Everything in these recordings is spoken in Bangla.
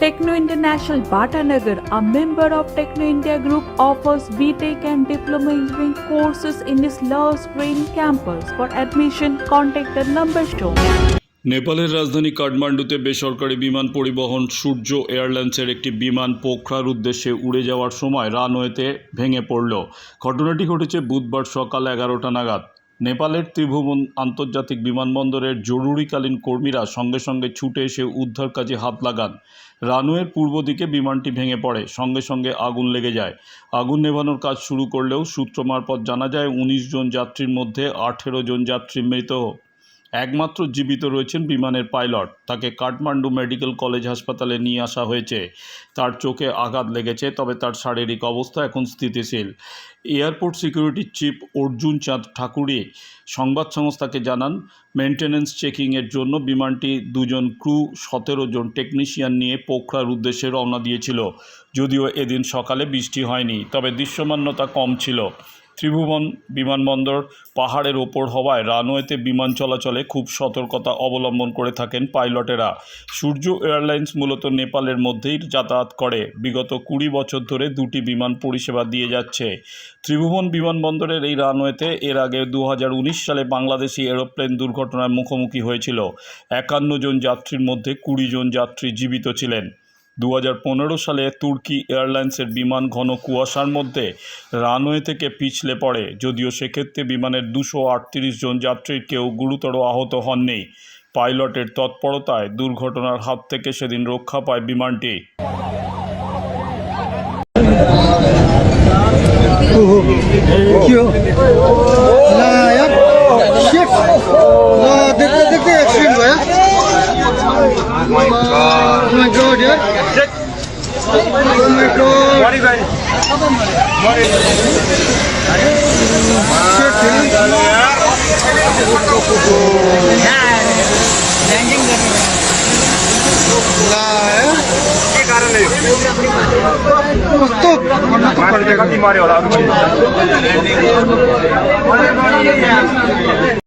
Techno International Bhatanagar, a member of Techno India Group, offers BTEC and Diploma Engineering courses in its Love Green campus. For admission, contact the number shown. নেপালের রাজধানী কাঠমান্ডুতে বেসরকারি বিমান পরিবহন সূর্য এয়ারলাইন্সের একটি বিমান পোখরার উদ্দেশ্যে উড়ে যাওয়ার সময় রানওয়েতে ভেঙে পড়ল ঘটনাটি ঘটেছে বুধবার সকাল এগারোটা নাগাদ নেপালের ত্রিভুবন আন্তর্জাতিক বিমানবন্দরের জরুরিকালীন কর্মীরা সঙ্গে সঙ্গে ছুটে এসে উদ্ধার কাজে হাত লাগান। রানওয়ের পূর্ব দিকে বিমানটি ভেঙে পড়ে, সঙ্গে সঙ্গে আগুন লেগে যায়। আগুন নেভানোর কাজ শুরু করলেও সূত্র মারফত জানা যায়, উনিশ জন যাত্রীর মধ্যে আঠেরো জন যাত্রী মৃত। একমাত্র জীবিত রয়েছেন বিমানের পাইলট। তাকে কাঠমান্ডু মেডিকেল কলেজ হাসপাতালে নিয়ে আসা হয়েছে। তার চোখে আঘাত লেগেছে, তবে তার শারীরিক অবস্থা এখন স্থিতিশীল। এয়ারপোর্ট সিকিউরিটি চিফ অর্জুন চাঁদ ঠাকুরি সংবাদ সংস্থাকে জানান মেনটেন্যান্স চেকিংয়ের জন্য বিমানটি দুজন ক্রু, সতেরো জন টেকনিশিয়ান নিয়ে পোখরার উদ্দেশ্যে রওনা দিয়েছিল। যদিও এদিন সকালে বৃষ্টি হয়নি, তবে দৃশ্যমান্যতা কম ছিল। ত্রিভুবন বিমানবন্দর পাহাড়ের ওপর হওয়ায় রানওয়েতে বিমান চলাচলে খুব সতর্কতা অবলম্বন করে থাকেন পাইলটেরা। সূর্য এয়ারলাইন্স মূলত নেপালের মধ্যেই যাতায়াত করে। বিগত কুড়ি বছর ধরে দুটি বিমান পরিষেবা দিয়ে যাচ্ছে। ত্রিভুবন বিমানবন্দরের এই রানওয়েতে এর আগে দু হাজার উনিশ সালে বাংলাদেশি এরোপ্লেন দুর্ঘটনার মুখোমুখি হয়েছিল। একান্ন জন যাত্রীর মধ্যে কুড়ি জন যাত্রী জীবিত ছিলেন। দু হাজার পনেরো সালে তুর্কি এয়ারলাইন্সের বিমান ঘন কুয়াশার মধ্যে রানওয়ে থেকে পিছলে পড়ে। যদিও সেক্ষেত্রে বিমানের দুশো জন যাত্রীর কেউ গুরুতর আহত হননি। পাইলটের তৎপরতায় দুর্ঘটনার হাত থেকে সেদিন রক্ষা পায় বিমানটি। দেখতে দেখতে यार शिट ना देखते देखते एक्सीडेंट हुआ oh my god यार oh my god shit यार ना यार मस्त क्यों ना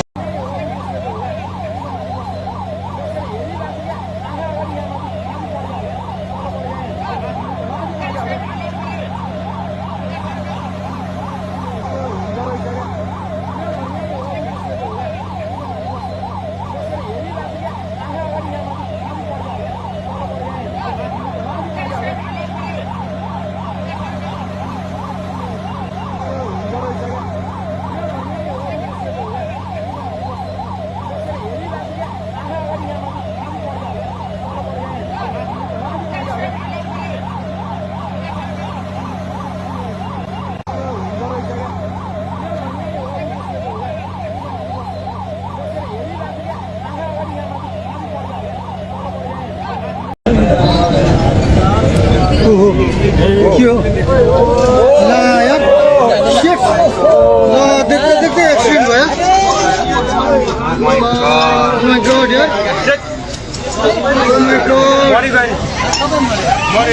Oh my god. Oh my god, yeah. Oh my god. What is that? What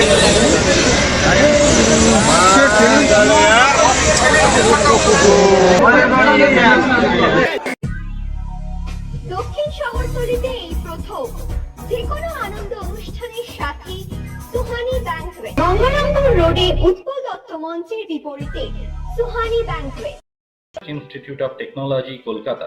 দক্ষিণ শহরতলিতে এই প্রথম যে কোনো আনন্দ অনুষ্ঠানের সাথে সুহানি ব্যাংকুয়েট গঙ্গারামপুর রোডে উৎপল দত্ত মঞ্চের বিপরীতে Suhani banquet institute of technology Kolkata